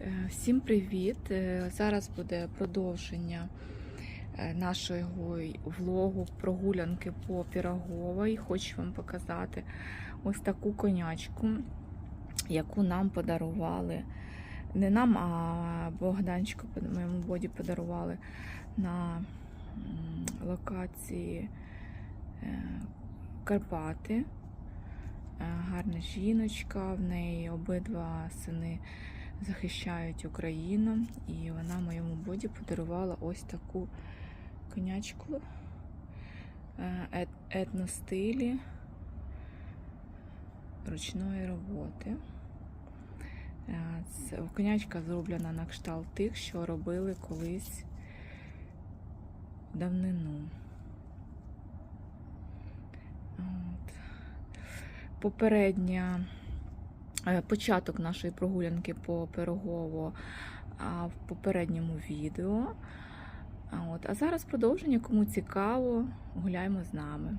Е, Всім привіт! Е, Зараз буде продовження е, нашого влогу прогулянки по Піроговій. Хочу вам показати ось таку конячку, яку нам подарували. Не нам, а Богданчику, моєму боді подарували на локації Карпати. Гарна жіночка, в неї обидва сини захищають Україну, і вона моєму боді подарувала ось таку конячку е, етностилі ручної роботи. Е, конячка зроблена на кшталт тих, що робили колись давнину. От. Попередня початок нашої прогулянки по Пирогово в попередньому відео. От. А зараз продовження, кому цікаво, гуляємо з нами.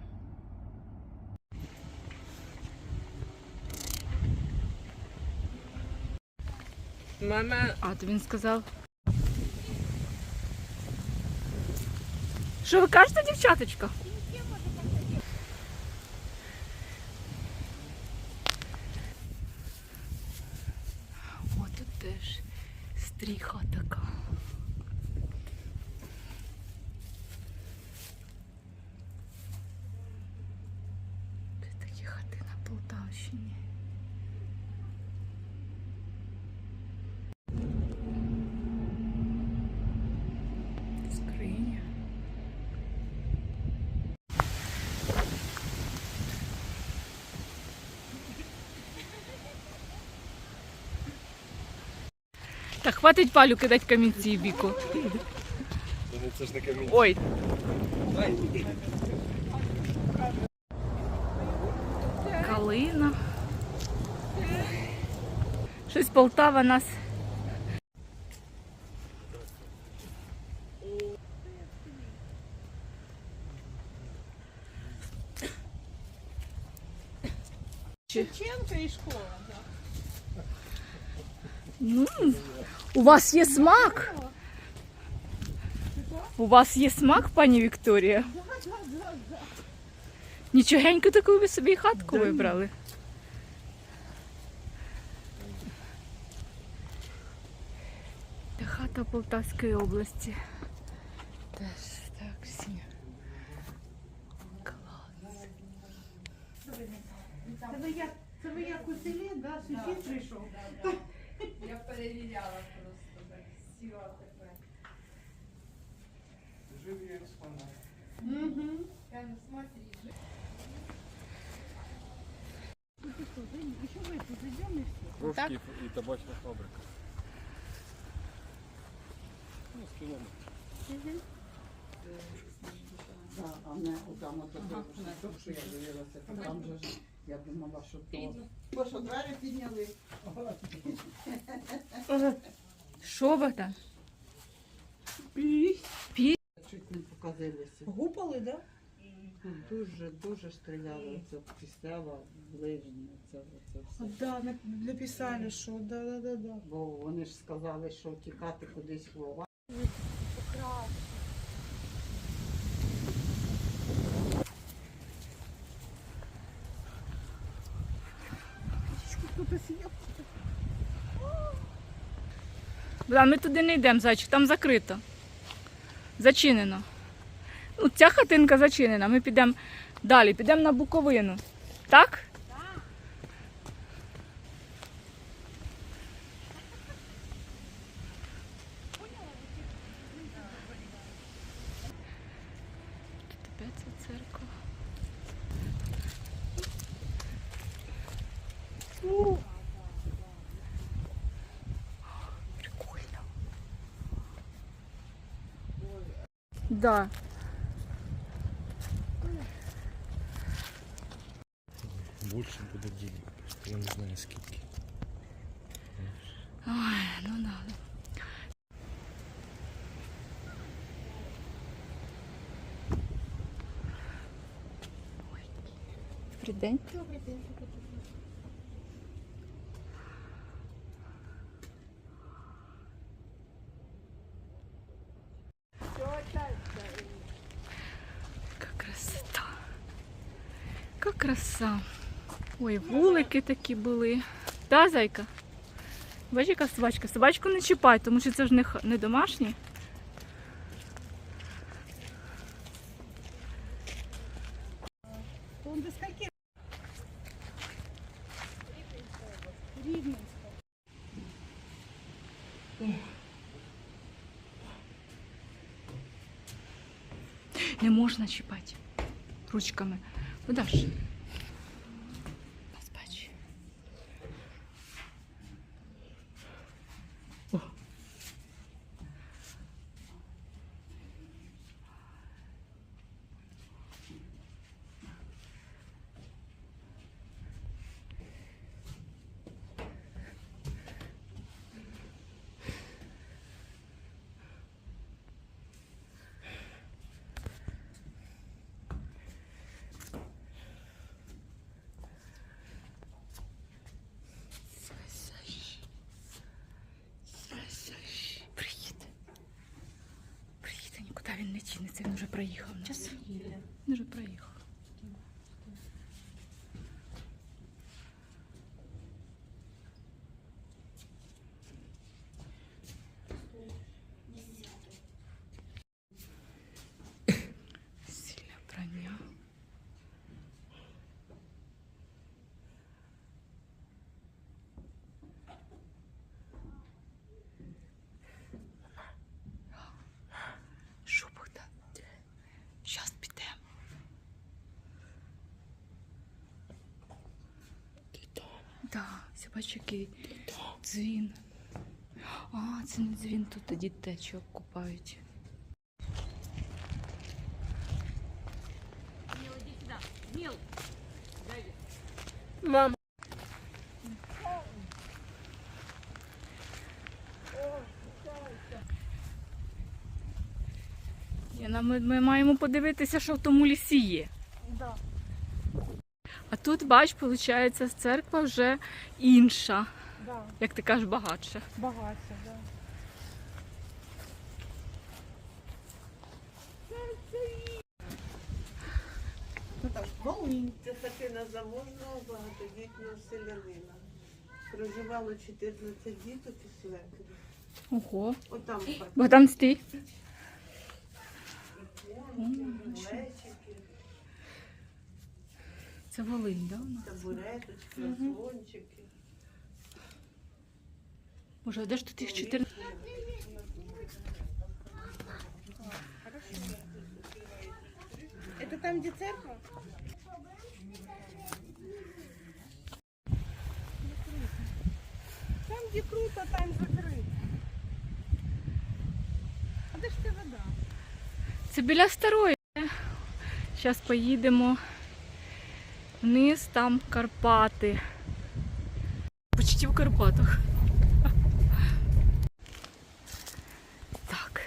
Мама, А, то він сказав. Що ви кажете, дівчаточка? О, тут теж стріха така. Це такі хати на Полтавщині. Скриня. Так, хватить палю кидати камінці в біку. це ж не камінь. Ой. Калина. Щось Полтава нас. Шевченка і школа. М, У вас є смак? У вас є смак, пані Вікторія? Нічогеньку таку ви собі хатку вибрали. Це хата Полтавської області. Теж так всі. Клас. Це ви як, це ви як у селі, да? Сусід прийшов. перевіряла просто так. Сіла така. Живі експонат. Угу. Я ну смотри, живі. Кружки и табачная фабрика. Ну, с километра. Да, а мне там вот это, что я дивилася, там же. Я думала, що то. Бо що двері підняли. Що ви там? Чуть не показилися. Гупали, да? Дуже, дуже стріляли. Це післява, ближнє, це, це все. Да, написали, що да, да, да, да. Бо вони ж сказали, що тікати кудись в Лова. Хто-то Да, ми туди не йдемо, зайчик, там закрито. Зачинено. Ну, ця хатинка зачинена. Ми підемо далі, підемо на Буковину. Так? Да. Більше буде денег. Я не знаю скільки. Ой, ну надо. Добрий день. Добрий день. Яка краса. Ой, вулики такі були. Та, зайка? Бачиш, яка собачка? Собачку не чіпай, тому що це ж не, домашні. Не можна чіпати ручками. Куди ж? Нас він не чиниться, він вже проїхав. Час Він вже проїхав. Сильне прання. Що Богдан? Щас підемо. Так, да, бачиш, який дзвін. А, це не дзвін, тут тоді течок купають. Мама. Яна, Ми, ми маємо подивитися, що в тому лісі є. Да. А тут, бач, виходить, церква вже інша, Да. як ти кажеш, багатша. Багаття, да. Ну так, Волинь. Це хатина заможного багатодітного селянина. Проживало 14 діток і свекрів. Ого. Отам хата. Богдан, стій. Це Волинь, да? у нас? табуреточки, слончики. Може, де ж тут їх 14? Это там, где церковь? Там, где круто, там закрыто. А де ж це вода? Це біля старої. Зараз поїдемо вниз, там Карпати. Почти в Карпатах. Так.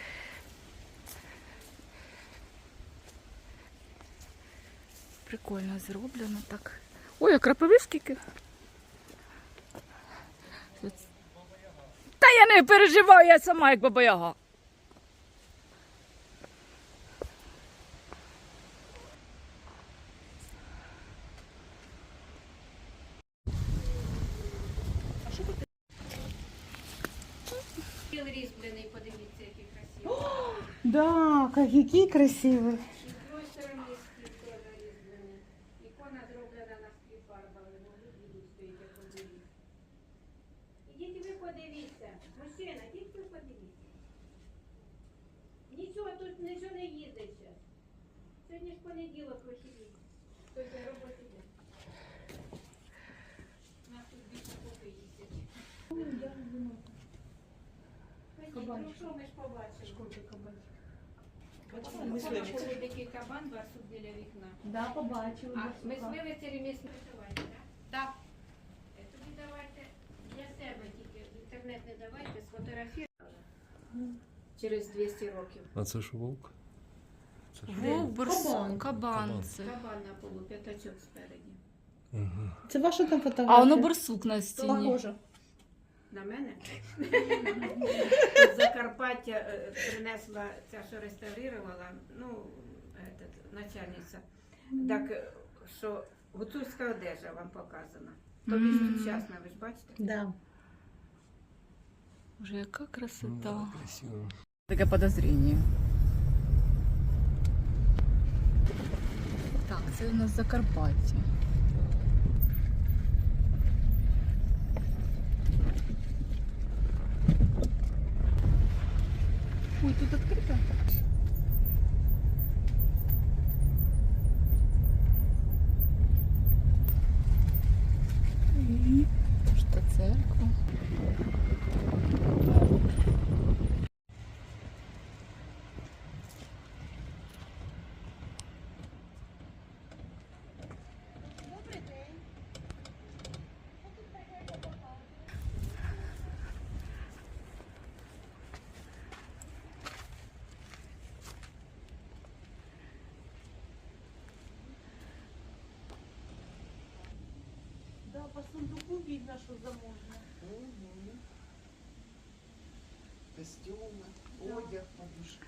Прикольно зроблено так. Ой, а крапиви скільки? Та я не переживаю, я сама як баба Яга. Стіл різьблений, подивіться, який красивий. Да, как, який красивий. І з другої сторони стіл теж різьблений. Ікона зроблена на склі фарбами, вони будуть стоїть, як подивіться. Ідіть ви подивіться. Мужчина, ідіть ви подивіться. Нічого тут нічого не їздить ще. Сьогодні ж понеділок вихідний. Тобто роботи є. У нас тут більше поки їздять. Ну що ми ж побачимо? Бачили такий кабан барсук біля вікна. Да, побачила. А мисливець ремісник. Так. Е, Тоді давайте для себе тільки в інтернет не давайте, сфотографіруйте. Через 200 років. А це що вовк? Це? Вовк, барсук, кабан. Кабан. це. Кабан на полу, п'ятачок спереді. Ага. Це ваша там фотографія? А воно барсук на стіні. Похоже. На мене? З Закарпаття е, принесла ця, що реставрувала, ну, этот, начальниця. Так, е, що Гуцульська одежа вам показана. Тобі ж Мгм. сучасна, ви ж бачите? Да. Боже, яка Ну, красота. красиво. Таке подозріння. Так, це у нас Закарпаття. Ой, тут відкрито. по сундуку видно, що заможна. Мгм. Костюми, Да. одяг, подушки,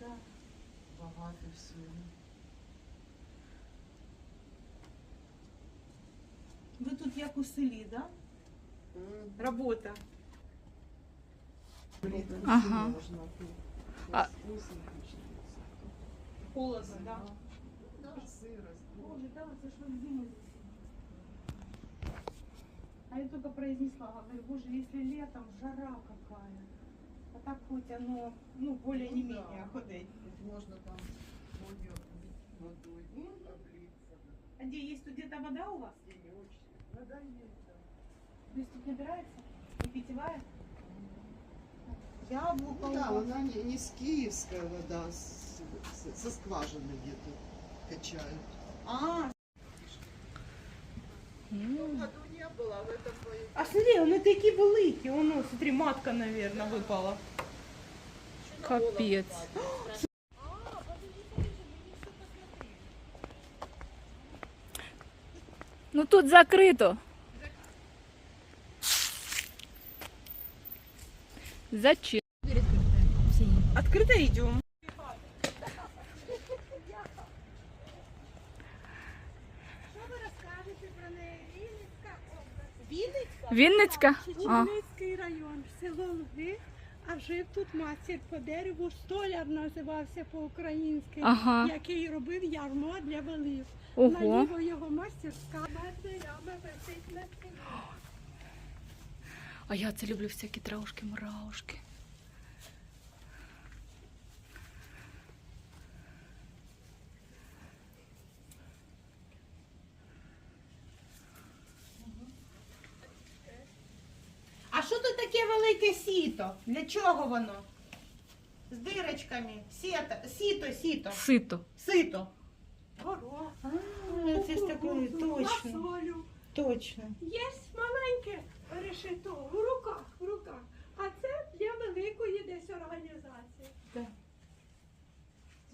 Да. багато всього. Ви тут як у селі, да? Мгм. Робота. Літом Ага. всі можна тут. А- Осінь почнеться. Холодно, да? Да, сирость. Боже, да, це ж ви зиму А я только произнесла, говорю, боже, если летом жара какая. А так хоть оно, ну, более не Ну да. менее. Тут можна там водою облиться. А где есть тут где-то вода у вас? Денечек. Вода есть, да. То есть тут набирается? Не питьевая? Яблоко. Ну да, она не, не с киевская вода, с, с- со скважины где-то качают. А, М. году не было, в этом году. а смотри, вони такі великі. Воно, смотри, матка, наверное, випала. Капець. Ну тут закрито. Зачем? Открыто идем. Вінницька? А, Чернівецький район, село Луги, а жив тут мастер по дереву, столяр називався по-українськи, ага. який робив ярмо для велів. Ого. Наліво його мастерська над висить на стіні. А я це люблю всякі траушки, мураушки. А що тут таке велике сіто? Для чого воно? З дирочками. Сіто, сіто, сіто. Сито. Сито. Горох, А, це ж таке, точно. Точно. Є маленьке решето в руках, в руках. А це для великої десь організації.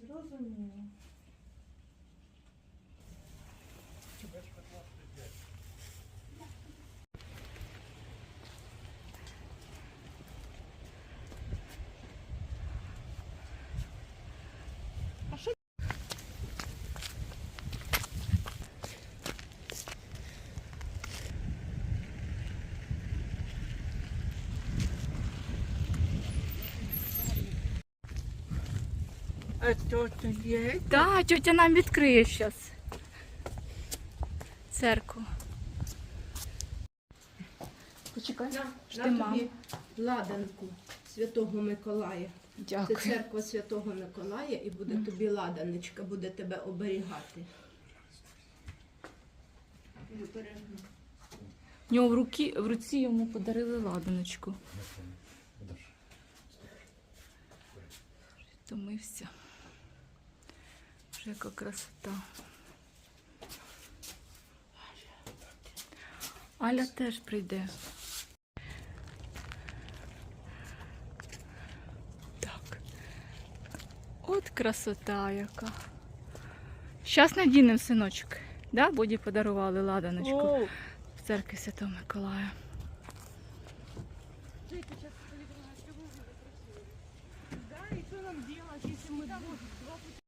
Зрозуміло. А то є? Так, тетя нам відкриє зараз. Церкву. Почекай. На маму. тобі ладанку Святого Миколая. Це церква Святого Миколая і буде тобі ладаночка, буде тебе оберігати. В нього в, руки, в руці йому подарили ладаночку. Втомився. Яка красота. Аля теж прийде. Так. От красота яка. Щас надінемо синочок. Да? Боді подарували ладаночку в церкві Святого Миколая. Да, і що нам делать, якщо ми Мельница.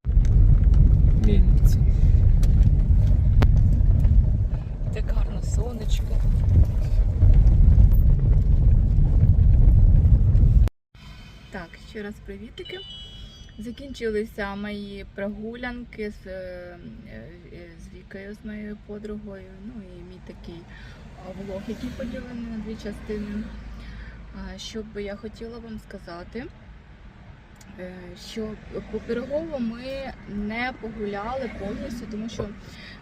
Річку. Так, ще раз привітики. Закінчилися мої прогулянки з, е, е, з Вікою, з моєю подругою. Ну і мій такий влог, який поділений на дві частини. Що би я хотіла вам сказати, що по Пирогову ми не погуляли повністю, тому що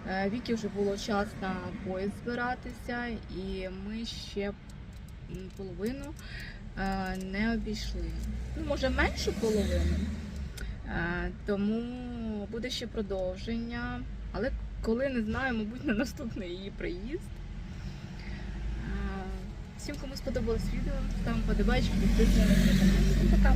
е, Вікі вже було час на поїзд збиратися, і ми ще половину е, не обійшли. Ну, може, меншу половину. Е, Тому буде ще продовження. Але коли не знаю, мабуть, на наступний її приїзд. Е, Всім, кому сподобалось відео, ставимо подобайки, підписуємося на канал. Пока!